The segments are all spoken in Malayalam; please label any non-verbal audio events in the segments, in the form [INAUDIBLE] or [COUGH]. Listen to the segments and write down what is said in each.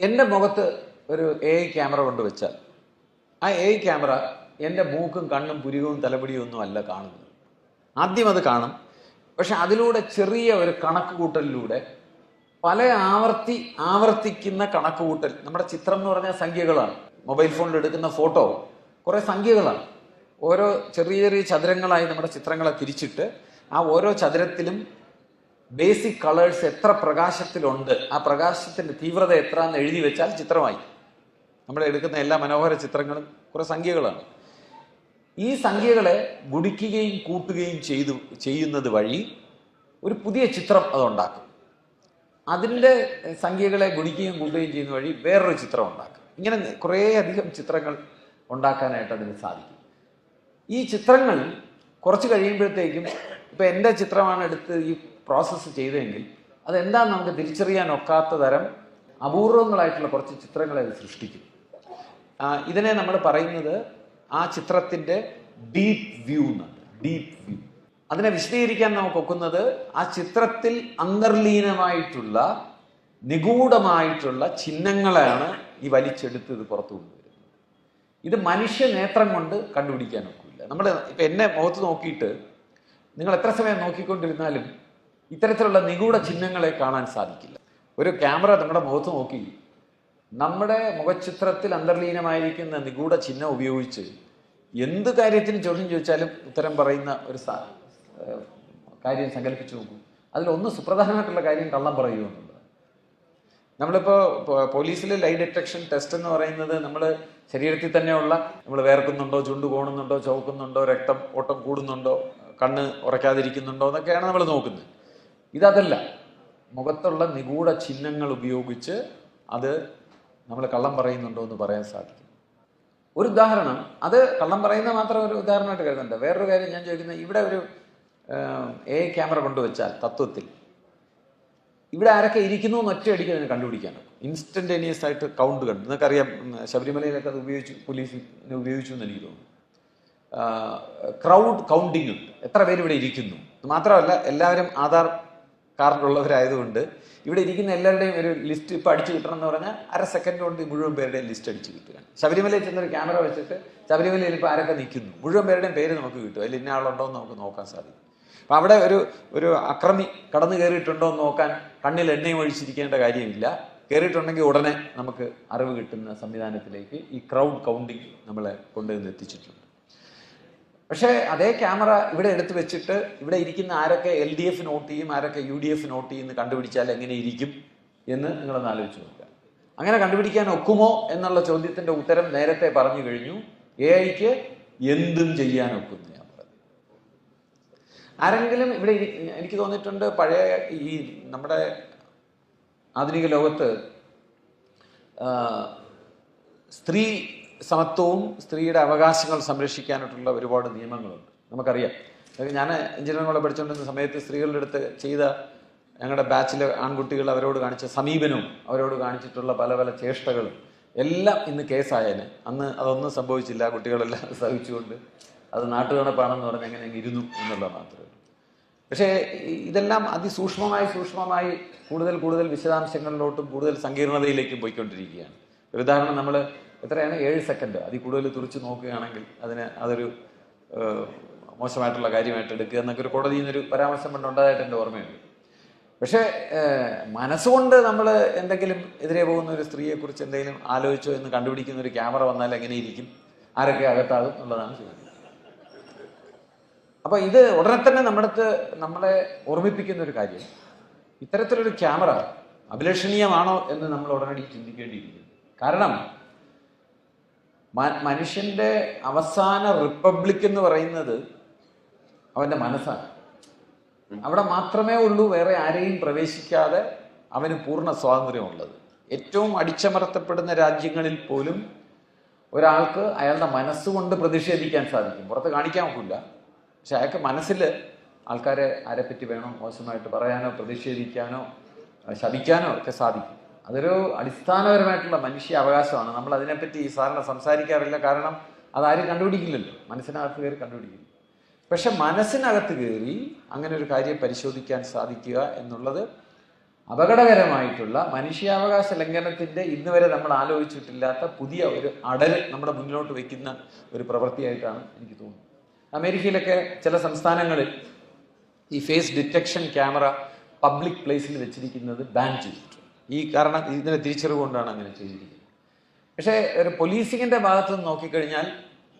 എന്റെ മുഖത്ത് ഒരു എ ഐ ക്യാമറ കൊണ്ട് വെച്ചാൽ ആ എ ഐ ക്യാമറ എന്റെ മൂക്കും കണ്ണും പുരികവും തലപിടിയും ഒന്നും അല്ല കാണുന്നത്. ആദ്യം അത് കാണും. പക്ഷെ അതിലൂടെ ചെറിയ ഒരു കണക്ക് കൂട്ടലിലൂടെ പല ആവർത്തി ആവർത്തിക്കുന്ന കണക്ക് കൂട്ടൽ നമ്മുടെ ചിത്രം എന്ന് പറഞ്ഞാൽ സംഖ്യകളാണ്. മൊബൈൽ ഫോണിൽ എടുക്കുന്ന ഫോട്ടോ കുറേ സംഖ്യകളാണ്. ഓരോ ചെറിയ ചെറിയ ചതുരങ്ങളായി നമ്മുടെ ചിത്രങ്ങളെ തിരിച്ചിട്ട് ആ ഓരോ ചതുരത്തിലും ബേസിക് കളേഴ്സ് എത്ര പ്രകാശത്തിലുണ്ട്? ആ പ്രകാശത്തിന്റെ തീവ്രത എത്ര എന്ന് എഴുതി വെച്ചാൽ ചിത്രമായി. നമ്മൾ എടുക്കുന്ന എല്ലാ മനോഹര ചിത്രങ്ങളും കുറെ സംഖ്യകളാണ്. ഈ സംഖ്യകളെ ഗുണിക്കുകയും കൂട്ടുകയും ചെയ്തു ചെയ്യുന്നത് വഴി ഒരു പുതിയ ചിത്രം അതുണ്ടാക്കും അതിന്റെ സംഖ്യകളെ ഗുണിക്കുകയും കൂട്ടുകയും ചെയ്യുന്ന വഴി വേറൊരു ചിത്രം ഉണ്ടാക്കും. ഇങ്ങനെ കുറേ അധികം ചിത്രങ്ങൾ ഉണ്ടാക്കാനായിട്ട് അതിന് സാധിക്കും. ഈ ചിത്രങ്ങൾ കുറച്ച് കഴിയുമ്പോഴത്തേക്കും ഇപ്പം എന്റെ ചിത്രമാണ് എടുത്ത് ഈ പ്രോസസ്സ് ചെയ്തെങ്കിൽ അതെന്താന്ന് നമുക്ക് തിരിച്ചറിയാൻ ഒക്കാത്ത തരം അപൂർവങ്ങളായിട്ടുള്ള കുറച്ച് ചിത്രങ്ങളെ അത് സൃഷ്ടിക്കും. ഇതിനെ നമ്മൾ പറയുന്നത് ആ ചിത്രത്തിന്റെ ഡീപ് വ്യൂ എന്നാണ്. ഡീപ് വ്യൂ അതിനെ വിശദീകരിക്കാൻ നമുക്ക് ഒക്കുന്നത് ആ ചിത്രത്തിൽ അന്തർലീനമായിട്ടുള്ള നിഗൂഢമായിട്ടുള്ള ചിഹ്നങ്ങളെയാണ് ഈ വലിച്ചെടുത്ത് ഇത് പുറത്തു കൊണ്ടുവരുന്നത്. ഇത് മനുഷ്യ നേത്രം കൊണ്ട് കണ്ടുപിടിക്കാൻ ഒക്കില്ല. നമ്മൾ ഇപ്പം എന്നെ മുഖത്ത് നോക്കിയിട്ട് നിങ്ങൾ എത്ര സമയം നോക്കിക്കൊണ്ടിരുന്നാലും ഇത്തരത്തിലുള്ള നിഗൂഢ ചിഹ്നങ്ങളെ കാണാൻ സാധിക്കില്ല. ഒരു ക്യാമറ നമ്മുടെ മുഖത്ത് നോക്കി നമ്മുടെ മുഖചിത്രത്തിൽ അന്തർലീനമായിരിക്കുന്ന നിഗൂഢ ചിഹ്നം ഉപയോഗിച്ച് എന്ത് കാര്യത്തിന് ചോദ്യം ചോദിച്ചാലും ഉത്തരം പറയുന്ന ഒരു കാര്യം സങ്കല്പിച്ചു നോക്കും. അതിലൊന്ന് സുപ്രധാനമായിട്ടുള്ള കാര്യം കള്ളം പറയുമോ എന്നുള്ളത് നമ്മളിപ്പോൾ പോലീസിൽ ലൈ ഡിറ്റക്ഷൻ ടെസ്റ്റ് എന്ന് പറയുന്നത് നമ്മൾ ശരീരത്തിൽ തന്നെയുള്ള നമ്മൾ വേർക്കുന്നുണ്ടോ ചുണ്ട് കോണുന്നുണ്ടോ ചോക്കുന്നുണ്ടോ രക്തം ഓട്ടം കൂടുന്നുണ്ടോ കണ്ണ് ഉറയ്ക്കാതിരിക്കുന്നുണ്ടോ എന്നൊക്കെയാണ് നമ്മൾ നോക്കുന്നത്. ഇതതല്ല മുഖത്തുള്ള നിഗൂഢ ചിഹ്നങ്ങൾ ഉപയോഗിച്ച് അത് നമ്മൾ കള്ളം പറയുന്നുണ്ടോ എന്ന് പറയാൻ സാധിക്കും. ഒരു ഉദാഹരണം അത് കള്ളം പറയുന്ന മാത്രം ഒരു ഉദാഹരണമായിട്ട് കരുതണ്ട. വേറൊരു കാര്യം ഞാൻ ചോദിക്കുന്നത് ഇവിടെ ഒരു എ ക്യാമറ കൊണ്ടുവച്ചാൽ തത്വത്തിൽ. ഇവിടെ ആരൊക്കെ ഇരിക്കുന്നു എന്ന് ഒറ്റയടിക്ക് അതിനെ കണ്ടുപിടിക്കാനാണ് ഇൻസ്റ്റന്റേനിയസ് ആയിട്ട് കൗണ്ട് കണ്ടു. നിങ്ങൾക്കറിയാം ശബരിമലയിലൊക്കെ അത് ഉപയോഗിച്ചു പോലീസിന് ഉപയോഗിച്ചു എന്ന് എനിക്ക് തോന്നുന്നു. ക്രൗഡ് കൗണ്ടിങ് ഉണ്ട്. എത്ര പേര് ഇവിടെ ഇരിക്കുന്നു? മാത്രമല്ല എല്ലാവരും ആധാർ കാർഡുള്ളവരായതുകൊണ്ട് ഇവിടെ ഇരിക്കുന്ന എല്ലാവരുടെയും ഒരു ലിസ്റ്റ് ഇപ്പം അടിച്ചു കിട്ടണം എന്ന് പറഞ്ഞാൽ അര സെക്കൻഡ് കൊണ്ട് മുഴുവൻ പേരുടെയും ലിസ്റ്റ് അടിച്ചു കിട്ടുകയാണ്. ശബരിമലയിൽ ചെന്നൊരു ക്യാമറ വെച്ചിട്ട് ശബരിമലയിൽ ഇപ്പോൾ ആരൊക്കെ നിൽക്കുന്നു? മുഴുവൻ പേരുടെയും പേര് നമുക്ക് കിട്ടും. അതിൽ ഇന്ന ആളുണ്ടോ എന്ന് നമുക്ക് നോക്കാൻ സാധിക്കും. അപ്പം അവിടെ ഒരു ഒരു അക്രമി കടന്നു കയറിയിട്ടുണ്ടോ എന്ന് നോക്കാൻ കണ്ണിൽ എണ്ണയും ഒഴിച്ചിരിക്കേണ്ട കാര്യമില്ല. കയറിയിട്ടുണ്ടെങ്കിൽ ഉടനെ നമുക്ക് അറിവ് കിട്ടുന്ന സംവിധാനത്തിലേക്ക് ഈ ക്രൗഡ് കൗണ്ടിങ് നമ്മളെ കൊണ്ടുവന്ന് എത്തിച്ചിട്ടുണ്ട്. പക്ഷേ അതേ ക്യാമറ ഇവിടെ എടുത്തു വെച്ചിട്ട് ഇവിടെ ഇരിക്കുന്ന ആരൊക്കെ എൽ ഡി എഫ് നോട്ട് ചെയ്യും ആരൊക്കെ യു ഡി എഫ് നോട്ട് ചെയ്യും എന്ന് കണ്ടുപിടിച്ചാൽ എങ്ങനെ ഇരിക്കും എന്ന് നിങ്ങളൊന്ന് ആലോചിച്ച് നോക്കുക. അങ്ങനെ കണ്ടുപിടിക്കാൻ ഒക്കുമോ എന്നുള്ള ചോദ്യത്തിന്റെ ഉത്തരം നേരത്തെ പറഞ്ഞു കഴിഞ്ഞു. എ ഐക്ക് എന്തും ചെയ്യാൻ ഒക്കുന്നു ഞാൻ പറഞ്ഞു. ആരെങ്കിലും ഇവിടെ എനിക്ക് തോന്നിയിട്ടുണ്ട് പഴയ ഈ നമ്മുടെ ആധുനിക ലോകത്ത് സ്ത്രീ സമത്വവും സ്ത്രീയുടെ അവകാശങ്ങൾ സംരക്ഷിക്കാനായിട്ടുള്ള ഒരുപാട് നിയമങ്ങളുണ്ട്. നമുക്കറിയാം. ഞാൻ എഞ്ചിനീയറിംഗ് കോളേജ് പഠിച്ചുകൊണ്ടിരുന്ന സമയത്ത് സ്ത്രീകളുടെ അടുത്ത് ചെയ്ത ഞങ്ങളുടെ ബാച്ചിലെ ആൺകുട്ടികൾ അവരോട് കാണിച്ച സമീപനവും അവരോട് കാണിച്ചിട്ടുള്ള പല പല ചേഷ്ടകളും എല്ലാം ഇന്ന് കേസായേനെ അന്ന് അതൊന്നും സംഭവിച്ചില്ല. കുട്ടികളെല്ലാം [LAUGHS] സഹിച്ചുകൊണ്ട് അത് നാട്ടുകണപ്പാണെന്ന് പറഞ്ഞ് എങ്ങനെ ഇരുന്നു എന്നുള്ള മാത്രമേ പക്ഷേ ഇതെല്ലാം അതിസൂക്ഷ്മമായി സൂക്ഷ്മമായി കൂടുതൽ കൂടുതൽ വിശദാംശങ്ങളിലോട്ടും കൂടുതൽ സങ്കീർണതയിലേക്കും പോയിക്കൊണ്ടിരിക്കുകയാണ്. ഒരു ഉദാഹരണം നമ്മൾ എത്രയാണ്? ഏഴ് സെക്കൻഡ്. അതിൽ കൂടുതൽ തുറച്ച് നോക്കുകയാണെങ്കിൽ അതിന് അതൊരു മോശമായിട്ടുള്ള കാര്യമായിട്ട് എടുക്കുക എന്നൊക്കെ ഒരു കോടതിയിൽ നിന്നൊരു പരാമർശം കൊണ്ട് ഉണ്ടായതായിട്ട് എന്റെ ഓർമ്മയുണ്ട്. പക്ഷേ മനസ്സുകൊണ്ട് നമ്മൾ എന്തെങ്കിലും എതിരെ പോകുന്ന ഒരു സ്ത്രീയെക്കുറിച്ച് എന്തെങ്കിലും ആലോചിച്ചോ എന്ന് കണ്ടുപിടിക്കുന്ന ഒരു ക്യാമറ വന്നാൽ എങ്ങനെ ഇരിക്കും? ആരൊക്കെ അകത്താകും എന്നുള്ളതാണ് ചോദ്യം. അപ്പോൾ ഇത് ഉടനെ തന്നെ നമ്മുടെ നമ്മളെ ഓർമ്മിപ്പിക്കുന്ന ഒരു കാര്യം. ഇത്തരത്തിലൊരു ക്യാമറ അഭിലഷണീയമാണോ എന്ന് നമ്മൾ ഉടനടി ചിന്തിക്കേണ്ടിയിരിക്കുന്നു. കാരണം മ- മനുഷ്യന്റെ അവസാന റിപ്പബ്ലിക് എന്ന് പറയുന്നത് അവന്റെ മനസ്സാണ്. അവിടെ മാത്രമേ ഉള്ളൂ വേറെ ആരെയും പ്രവേശിക്കാതെ അവന് പൂർണ സ്വാതന്ത്ര്യമുള്ളത്. ഏറ്റവും അടിച്ചമർത്തപ്പെടുന്ന രാജ്യങ്ങളിൽ പോലും ഒരാൾക്ക് അയാളുടെ മനസ്സുകൊണ്ട് പ്രതിഷേധിക്കാൻ സാധിക്കും. പുറത്ത് കാണിക്കാൻ ഒക്കില്ല. പക്ഷെ അയാൾക്ക് മനസ്സിൽ ആൾക്കാരെ ആരെപ്പറ്റി വേണം മോശമായിട്ട് പറയാനോ പ്രതിഷേധിക്കാനോ ശപിക്കാനോ ഒക്കെ സാധിക്കും. അതൊരു അടിസ്ഥാനപരമായിട്ടുള്ള മനുഷ്യ അവകാശമാണ്. നമ്മൾ അതിനെപ്പറ്റി ഈ സാറിന് സംസാരിക്കാറില്ല. കാരണം അതാരും കണ്ടുപിടിക്കില്ലല്ലോ. മനസ്സിനകത്ത് കയറി കണ്ടുപിടിക്കില്ല. പക്ഷെ മനസ്സിനകത്ത് കയറി അങ്ങനെ ഒരു കാര്യം പരിശോധിക്കാൻ സാധിക്കുക എന്നുള്ളത് അപകടകരമായിട്ടുള്ള മനുഷ്യാവകാശ ലംഘനത്തിന്റെ ഇന്ന് വരെ നമ്മൾ ആലോചിച്ചിട്ടില്ലാത്ത പുതിയ ഒരു അടൽ നമ്മുടെ മുന്നിലോട്ട് വയ്ക്കുന്ന ഒരു പ്രവൃത്തിയായിട്ടാണ് എനിക്ക് തോന്നുന്നത്. അമേരിക്കയിലൊക്കെ ചില സംസ്ഥാനങ്ങളിൽ ഈ ഫേസ് ഡിറ്റക്ഷൻ ക്യാമറ പബ്ലിക് പ്ലേസിൽ വെച്ചിരിക്കുന്നത് ബാൻ ചെയ്തിട്ടുണ്ട്. ഈ കാരണം ഇതിന്റെ തിരിച്ചറിവ് കൊണ്ടാണ് അങ്ങനെ ചെയ്തിരിക്കുന്നത്. പക്ഷേ ഒരു പോലീസിങ്ങിന്റെ ഭാഗത്ത് നിന്ന് നോക്കിക്കഴിഞ്ഞാൽ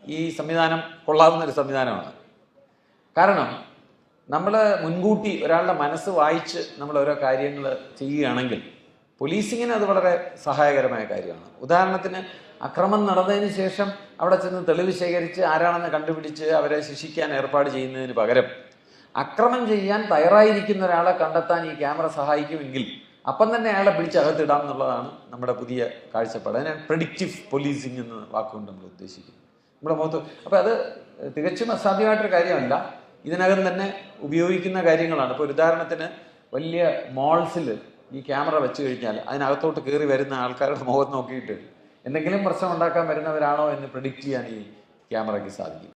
ഈ സംവിധാനം കൊള്ളാവുന്ന ഒരു സംവിധാനമാണ്. കാരണം നമ്മൾ മുൻകൂട്ടി ഒരാളുടെ മനസ്സ് വായിച്ച് നമ്മൾ ഓരോ കാര്യങ്ങൾ ചെയ്യുകയാണെങ്കിൽ പോലീസിങ്ങിന് അത് വളരെ സഹായകരമായ കാര്യമാണ്. ഉദാഹരണത്തിന് അക്രമം നടന്നതിന് ശേഷം അവിടെ ചെന്ന് തെളിവ് ശേഖരിച്ച് ആരാണെന്ന് കണ്ടുപിടിച്ച് അവരെ ശിക്ഷിക്കാൻ ഏർപ്പാട് ചെയ്യുന്നതിന് പകരം അക്രമം ചെയ്യാൻ തയ്യാറായിരിക്കുന്ന ഒരാളെ കണ്ടെത്താൻ ഈ ക്യാമറ സഹായിക്കുമെങ്കിൽ അപ്പം തന്നെ അയാളെ പിടിച്ച് അകത്തിടാം എന്നുള്ളതാണ് നമ്മുടെ പുതിയ കാഴ്ചപ്പാട്. അതിനാണ് പ്രഡിക്റ്റീവ് പോലീസിങ് എന്ന വാക്കുകൊണ്ട് നമ്മൾ ഉദ്ദേശിക്കുന്നത് നമ്മുടെ മുഖത്ത് അപ്പം അത് തികച്ചും അസാധ്യമായിട്ടൊരു കാര്യമല്ല. ഇതിനകം തന്നെ ഉപയോഗിക്കുന്ന കാര്യങ്ങളാണ്. ഇപ്പോൾ ഉദാഹരണത്തിന് വലിയ മോൾസിൽ ഈ ക്യാമറ വെച്ച് കഴിഞ്ഞാൽ അതിനകത്തോട്ട് കയറി വരുന്ന ആൾക്കാരുടെ മുഖം നോക്കിയിട്ട് എന്തെങ്കിലും പ്രശ്നം ഉണ്ടാക്കാൻ വരുന്നവരാണോ എന്ന് പ്രിഡിക്റ്റ് ചെയ്യാൻ ഈ ക്യാമറയ്ക്ക് സാധിക്കും.